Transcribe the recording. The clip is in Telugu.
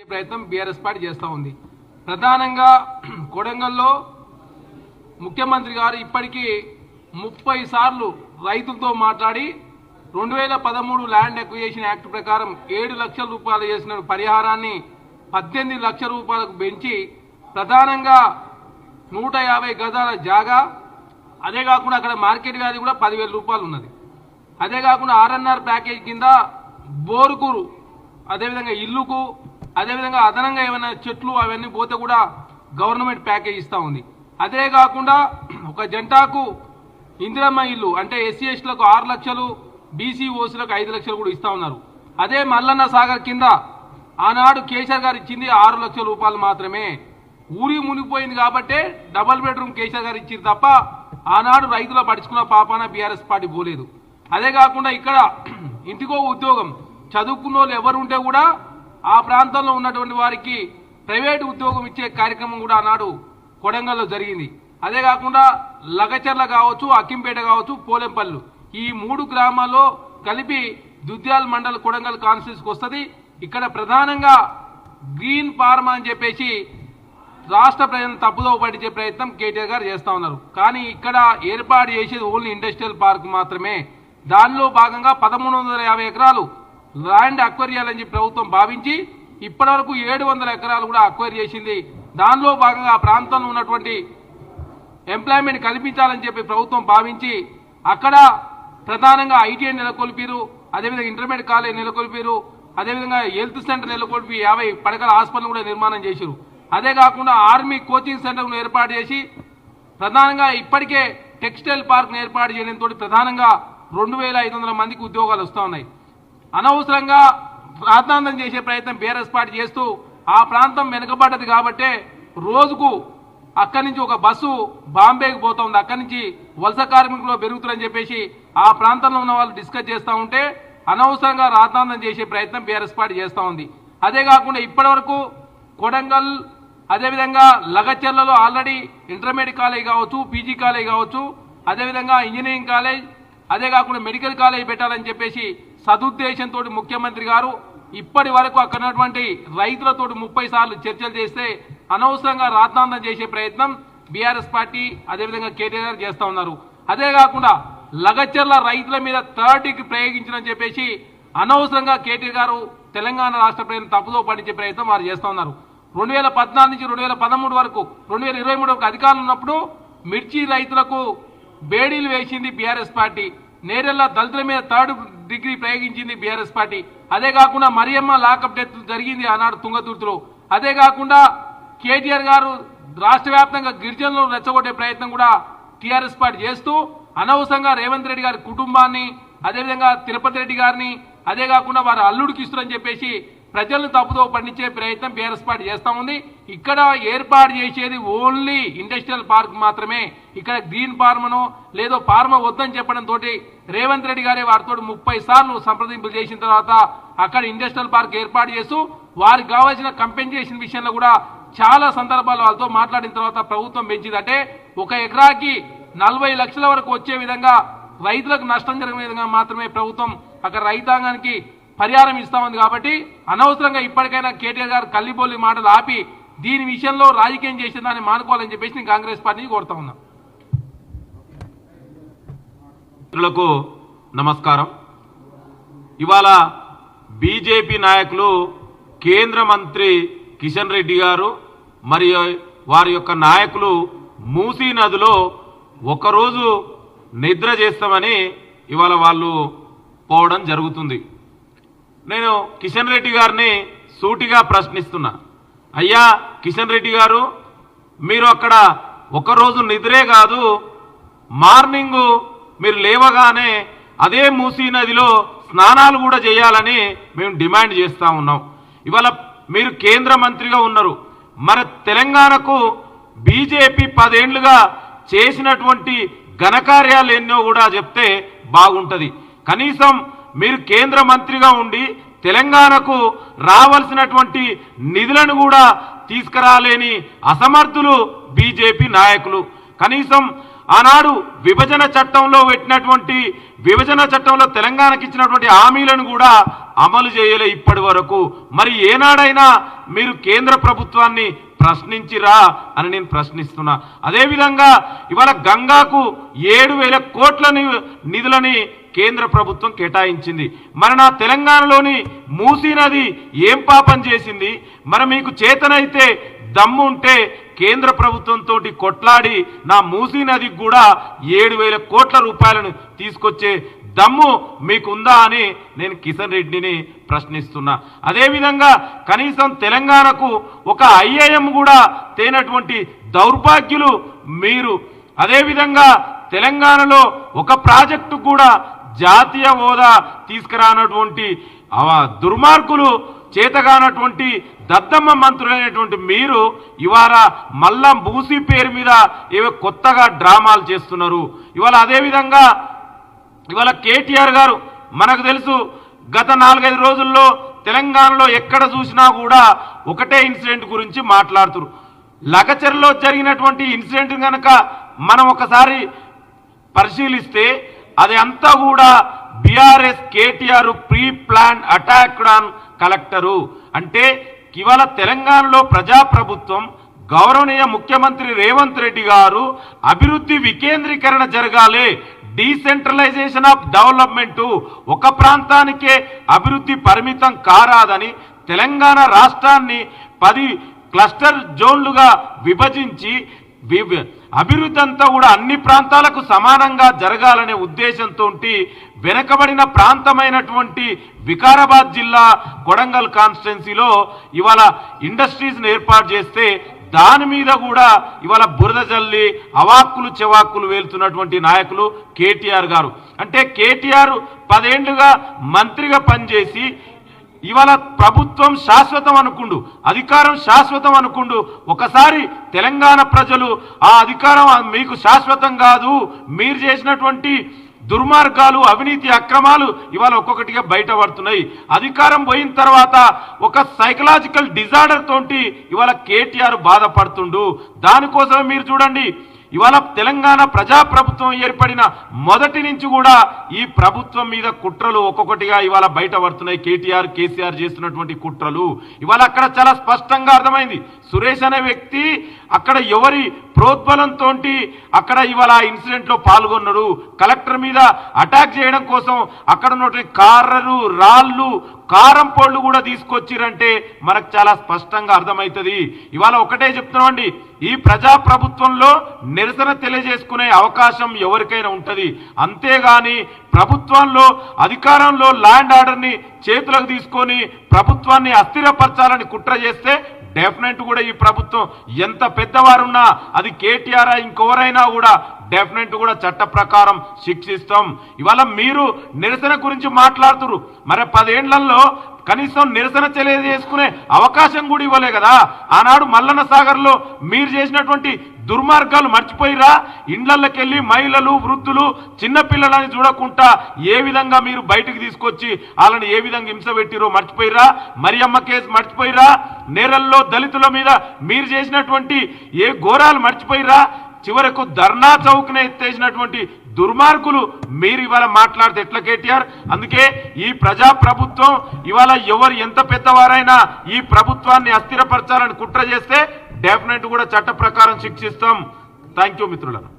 చేసే ప్రయత్నం బీఆర్ఎస్ పార్టీ చేస్తూ ఉంది. ప్రధానంగా కొడంగల్లో ముఖ్యమంత్రి గారు ఇప్పటికీ ముప్పై సార్లు రైతులతో మాట్లాడి రెండు వేల పదమూడు ల్యాండ్ అక్విజేషన్ యాక్ట్ ప్రకారం ఏడు లక్షల రూపాయలు చేసిన పరిహారాన్ని పద్దెనిమిది లక్షల రూపాయలకు పెంచి ప్రధానంగా నూట యాభై గజాల జాగా అదే కాకుండా అక్కడ మార్కెట్ వ్యాధి కూడా పదివేల రూపాయలు ఉన్నది. అదే కాకుండా ఆర్ఎన్ఆర్ ప్యాకేజ్ కింద బోరుకు అదేవిధంగా ఇల్లుకు అదేవిధంగా అదనంగా ఏమైనా చెట్లు అవన్నీ పోతే కూడా గవర్నమెంట్ ప్యాకేజ్ ఇస్తూ ఉంది. అదే కాకుండా ఒక జంటాకు ఇందిరమ్మ ఇల్లు అంటే ఎస్సీ ఎస్టీలకు ఆరు లక్షలు బీసీ ఓసీలకు ఐదు లక్షలు కూడా ఇస్తూ ఉన్నారు. అదే మల్లన్న సాగర్ కింద ఆనాడు కేసీఆర్ గారు ఇచ్చింది ఆరు లక్షల రూపాయలు మాత్రమే. ఊరి మునిగిపోయింది కాబట్టే డబల్ బెడ్రూమ్ కేసీఆర్ గారు ఇచ్చింది తప్ప ఆనాడు రైతుల పడుచుకున్న పాపాన బీఆర్ఎస్ పార్టీ పోలేదు. అదే కాకుండా ఇక్కడ ఇంటికో ఉద్యోగం చదువుకున్న వాళ్ళు ఎవరు ఉంటే కూడా ఆ ప్రాంతంలో ఉన్నటువంటి వారికి ప్రైవేట్ ఉద్యోగం ఇచ్చే కార్యక్రమం కూడా ఆనాడు కొడంగల్లో జరిగింది. అదే కాకుండా లగచర్ల కావచ్చు అక్కింపేట కావచ్చు పోలెంపల్లు. ఈ మూడు గ్రామాల్లో కలిపి దుద్యాల్ మండల్ కొడంగల్ కాన్స్టిట్యూన్స్కి వస్తుంది. ఇక్కడ ప్రధానంగా గ్రీన్ ఫార్మ్ అని చెప్పేసి రాష్ట్ర ప్రజలను తప్పుదో పట్టించే ప్రయత్నం కేటీఆర్ గారు చేస్తూ ఉన్నారు. కానీ ఇక్కడ ఏర్పాటు చేసేది ఓన్లీ ఇండస్ట్రియల్ పార్క్ మాత్రమే. దానిలో భాగంగా పదమూడు వందల యాభై ఎకరాలు ల్యాండ్ అక్వైర్ చేయాలని చెప్పి ప్రభుత్వం భావించి ఇప్పటివరకు ఏడు వందల ఎకరాలు కూడా అక్వైర్ చేసింది. దానిలో భాగంగా ఆ ప్రాంతంలో ఉన్నటువంటి ఎంప్లాయ్మెంట్ కల్పించాలని చెప్పి ప్రభుత్వం భావించి అక్కడ ప్రధానంగా ఐటీఐ నెలకొల్పారు అదేవిధంగా ఇంటర్మీడియట్ కాలేజ్ నెలకొల్పిరు అదేవిధంగా హెల్త్ సెంటర్ నెలకొల్పి యాభై పడకల హాస్పిటల్ కూడా నిర్మాణం చేశారు అదే కాకుండా ఆర్మీ కోచింగ్ సెంటర్ను ఏర్పాటు చేసి ప్రధానంగా ఇప్పటికే టెక్స్టైల్ పార్క్ను ఏర్పాటు చేయడంతో ప్రధానంగా రెండు వేల ఐదు వందల మందికి ఉద్యోగాలు వస్తూ ఉన్నాయి. అనవసరంగా ప్రాంతాంతం చేసే ప్రయత్నం బీఆర్ఎస్ పార్టీ చేస్తూ ఆ ప్రాంతం వెనుకబడ్డది కాబట్టే రోజుకు అక్కడి నుంచి ఒక బస్సు బాంబేకి పోతుంది. అక్కడి నుంచి వలస కార్మికులు పెరుగుతుందని చెప్పేసి ఆ ప్రాంతంలో ఉన్న వాళ్ళు డిస్కస్ చేస్తూ ఉంటే అనవసరంగా రాతాంతం చేసే ప్రయత్నం బీఆర్ఎస్ పార్టీ చేస్తూ ఉంది. అదే కాకుండా ఇప్పటివరకు కొడంగల్ అదేవిధంగా లగచర్లలో ఆల్రెడీ ఇంటర్మీడియట్ కాలేజ్ కావచ్చు పీజీ కాలేజ్ కావచ్చు అదేవిధంగా ఇంజనీరింగ్ కాలేజ్ అదే కాకుండా మెడికల్ కాలేజ్ పెట్టాలని చెప్పేసి సదుద్దేశంతో ముఖ్యమంత్రి గారు ఇప్పటి వరకు అక్కడ ఉన్నటువంటి రైతులతో ముప్పై సార్లు చర్చలు చేస్తే అనవసరంగా రాద్ధాంతం చేసే ప్రయత్నం బీఆర్ఎస్ పార్టీ అదేవిధంగా కేటీఆర్ గారు ఉన్నారు. అదే కాకుండా లగచర్ల రైతుల మీద థర్టీకి ప్రయోగించడం చెప్పేసి అనవసరంగా కేటీఆర్ గారు తెలంగాణ రాష్ట్ర ప్రజలను తప్పుదో పడించే ప్రయత్నం వారు చేస్తూ ఉన్నారు. రెండు వేల పద్నాలుగు నుంచి రెండు వేల పదమూడు వరకు రెండు వేల ఇరవై మూడు వరకు అధికారులు ఉన్నప్పుడు మిర్చి రైతులకు బేడీలు వేసింది బీఆర్ఎస్ పార్టీ. నేరెళ్ళ దళితుల మీద థర్డ్ డిగ్రీ ప్రయోగించింది బీఆర్ఎస్ పార్టీ. అదే కాకుండా మరియమ్మ లాకప్ డెత్ జరిగింది ఆనాడు తుంగతుర్తిలో. అదే కాకుండా కేటీఆర్ గారు రాష్ట్ర వ్యాప్తంగా గిరిజనులు రెచ్చగొట్టే ప్రయత్నం కూడా టీఆర్ఎస్ పార్టీ చేస్తూ అనవసరంగా రేవంత్ రెడ్డి గారి కుటుంబాన్ని అదేవిధంగా తిరుపతి రెడ్డి గారిని అదే కాకుండా వారు అల్లుడికి ఇస్తారని చెప్పేసి ప్రజలను తప్పుదో పండించే ప్రయత్నం బీఆర్ఎస్ పార్టీ చేస్తా ఉంది. ఇక్కడ ఏర్పాటు చేసేది ఓన్లీ ఇండస్ట్రియల్ పార్క్ మాత్రమే. ఇక్కడ గ్రీన్ ఫార్మను లేదో ఫార్మ వద్దని చెప్పడం తోటి రేవంత్ రెడ్డి గారే వారితో ముప్పై సార్లు సంప్రదింపులు చేసిన తర్వాత అక్కడ ఇండస్ట్రియల్ పార్క్ ఏర్పాటు చేస్తూ వారికి కావాల్సిన కంపెన్సేషన్ విషయంలో కూడా చాలా సందర్భాలు వాళ్ళతో మాట్లాడిన తర్వాత ప్రభుత్వం పెంచిందంటే ఒక ఎకరాకి నలభై లక్షల వరకు వచ్చే విధంగా రైతులకు నష్టం జరిగిన విధంగా మాత్రమే ప్రభుత్వం అక్కడ రైతాంగానికి పరిహారం ఇస్తామంది కాబట్టి అనవసరంగా ఇప్పటికైనా కేటీఆర్ గారు కల్లిబోలి మాటలు ఆపి దీని విషయంలో రాజకీయం చేసిన దాన్ని మానుకోవాలని చెప్పేసి నేను కాంగ్రెస్ పార్టీని కోరుతా ఉన్నా. మిత్రులకు నమస్కారం. ఇవాళ బీజేపీ నాయకులు కేంద్ర మంత్రి కిషన్ రెడ్డి గారు మరియు వారి యొక్క నాయకులు మూసీ నదిలో ఒకరోజు నిద్ర చేస్తామని ఇవాళ వాళ్ళు పోవడం జరుగుతుంది. నేను కిషన్ రెడ్డి గారిని సూటిగా ప్రశ్నిస్తున్నా. అయ్యా కిషన్ రెడ్డి గారు మీరు అక్కడ ఒకరోజు నిద్రే కాదు మార్నింగ్ మీరు లేవగానే అదే మూసీ నదిలో స్నానాలు కూడా చేయాలని మేము డిమాండ్ చేస్తూ ఉన్నాం. ఇవాళ మీరు కేంద్ర మంత్రిగా ఉన్నారు. మన తెలంగాణకు బీజేపీ పదేండ్లుగా చేసినటువంటి ఘనకార్యాలు ఎన్నో కూడా చెప్తే బాగుంటుంది. కనీసం మీరు కేంద్ర మంత్రిగా ఉండి తెలంగాణకు రావాల్సినటువంటి నిధులను కూడా తీసుకురాలేని అసమర్థులు బీజేపీ నాయకులు. కనీసం ఆనాడు విభజన చట్టంలో పెట్టినటువంటి విభజన చట్టంలో తెలంగాణకి ఇచ్చినటువంటి హామీలను కూడా అమలు చేయలే ఇప్పటి వరకు. మరి ఏనాడైనా మీరు కేంద్ర ప్రభుత్వాన్ని ప్రశ్నించిరా అని నేను ప్రశ్నిస్తున్నా. అదేవిధంగా ఇవాళ గంగాకు ఏడు వేల కోట్లని నిధులని కేంద్ర ప్రభుత్వం కేటాయించింది. మరి నా తెలంగాణలోని మూసీ నది ఏం పాపం చేసింది? మరి మీకు చేతనైతే దమ్ము ఉంటే కేంద్ర ప్రభుత్వంతో కొట్లాడి నా మూసీ నదికి కూడా ఏడు వేల కోట్ల రూపాయలను తీసుకొచ్చే దమ్ము మీకుందా అని నేను కిషన్ రెడ్డిని ప్రశ్నిస్తున్నా. అదేవిధంగా కనీసం తెలంగాణకు ఒక ఐఏఎం కూడా తేనటువంటి దౌర్భాగ్యులు మీరు. అదేవిధంగా తెలంగాణలో ఒక ప్రాజెక్టు కూడా జాతీయ హోదా తీసుకురానటువంటి దుర్మార్గులు చేతగానటువంటి దద్దమ్మ మంత్రులైనటువంటి మీరు ఇవాళ మల్లం మూసి పేరు మీద ఏవో కొత్తగా డ్రామాలు చేస్తున్నారు. ఇవాళ అదేవిధంగా ఇవాళ కేటీఆర్ గారు మనకు తెలుసు గత నాలుగైదు రోజుల్లో తెలంగాణలో ఎక్కడ చూసినా కూడా ఒకటే ఇన్సిడెంట్ గురించి మాట్లాడుతున్నారు లగచర్లో జరిగినటువంటి ఇన్సిడెంట్ కనుక మనం ఒకసారి పరిశీలిస్తే అది అంతా కూడా BRS KTR pre plan attack on collector. అంటే ఇవాళ తెలంగాణలో ప్రజాప్రభుత్వం గౌరవనీయ ముఖ్యమంత్రి రేవంత్ రెడ్డి గారు అభివృద్ధి వికేంద్రీకరణ జరగాలి డీసెంట్రలైజేషన్ ఆఫ్ డెవలప్మెంటు ఒక ప్రాంతానికే అభివృద్ధి పరిమితం కారాదని తెలంగాణ రాష్ట్రాన్ని పది క్లస్టర్ జోన్లుగా విభజించి అభివృద్ధి అంతా కూడా అన్ని ప్రాంతాలకు సమానంగా జరగాలనే ఉద్దేశంతో వెనకబడిన ప్రాంతమైనటువంటి వికారాబాద్ జిల్లా కొడంగల్ కాన్స్టిట్యున్సీలో ఇవాళ ఇండస్ట్రీస్ని ఏర్పాటు చేస్తే దాని మీద కూడా ఇవాళ బురద జల్లి అవాక్కులు చెవాక్కులు వేలుతున్నటువంటి నాయకులు కేటీఆర్ గారు. అంటే కేటీఆర్ పదేండుగా మంత్రిగా పనిచేసి ఇవాళ ప్రభుత్వం శాశ్వతం అనుకుండు అధికారం శాశ్వతం అనుకుండు ఒకసారి తెలంగాణ ప్రజలు ఆ అధికారం మీకు శాశ్వతం కాదు మీరు చేసినటువంటి దుర్మార్గాలు అవినీతి అక్రమాలు ఇవాళ ఒక్కొక్కటిగా బయటపడుతున్నాయి. అధికారం పోయిన తర్వాత ఒక సైకలాజికల్ డిజార్డర్ తోటి ఇవాళ కేటీఆర్ బాధపడుతుండు. దానికోసమే మీరు చూడండి ఇవాళ తెలంగాణ ప్రజాప్రభుత్వం ఏర్పడిన మొదటి నుంచి కూడా ఈ ప్రభుత్వం మీద కుట్రలు ఒక్కొక్కటిగా ఇవాళ బయట పడుతున్నాయి. కేటీఆర్ కేసీఆర్ చేస్తున్నటువంటి కుట్రలు. ఇవాళ అక్కడ చాలా స్పష్టంగా అర్థమైంది. సురేష్ అనే వ్యక్తి అక్కడ ఎవరి ప్రోద్బలంతో అక్కడ ఇవాళ ఆ ఇన్సిడెంట్లో పాల్గొన్నాడు. కలెక్టర్ మీద అటాక్ చేయడం కోసం అక్కడ ఉన్నటువంటి కార్రలు రాళ్ళు కారం పొళ్ళు కూడా తీసుకొచ్చిరంటే మనకు చాలా స్పష్టంగా అర్థమవుతుంది. ఇవాళ ఒకటే చెప్తున్నామండి ఈ ప్రజా ప్రభుత్వంలో నిరసన తెలియజేసుకునే అవకాశం ఎవరికైనా ఉంటుంది. అంతేగాని ప్రభుత్వంలో అధికారంలో ల్యాండ్ ఆర్డర్ని చేతులకు తీసుకొని ప్రభుత్వాన్ని అస్థిరపరచాలని కుట్ర చేస్తే డెఫినెట్ కూడా ఈ ప్రభుత్వం ఎంత పెద్దవారున్నా అది కేటీఆర్ ఇంకెవరైనా కూడా డెఫినెట్ కూడా చట్ట ప్రకారం శిక్షిస్తాం. ఇవాళ మీరు నిరసన గురించి మాట్లాడుతురు మరి పదేండ్లలో కనీసం నిరసన తెలియజేసుకునే అవకాశం కూడా ఇవ్వలే కదా. ఆనాడు మల్లన్న సాగర్లో మీరు చేసినటువంటి దుర్మార్గాలు మర్చిపోయిరా. ఇండ్లకి వెళ్ళి మహిళలు వృద్ధులు చిన్నపిల్లలని చూడకుండా ఏ విధంగా మీరు బయటకు తీసుకొచ్చి వాళ్ళని ఏ విధంగా హింస పెట్టిరో మర్చిపోయిరా. మరియమ్మ కేసు మర్చిపోయిరా. నేరల్లో దళితుల మీద మీరు చేసినటువంటి ఏ ఘోరాలు మర్చిపోయిరా. చివరకు ధర్నా చౌక్నే ఎత్తేసినటువంటి దుర్మార్గులు మీరు ఇవాళ మాట్లాడితే ఎట్లా కేటీఆర్? అందుకే ఈ ప్రజా ప్రభుత్వం ఇవాళ ఎవరు ఎంత పెద్దవారైనా ఈ ప్రభుత్వాన్ని అస్థిరపరచాలని కుట్ర చేస్తే డెఫినెట్ కూడా చట్ట ప్రకారం శిక్షిస్తాం. థ్యాంక్ యూ మిత్రులను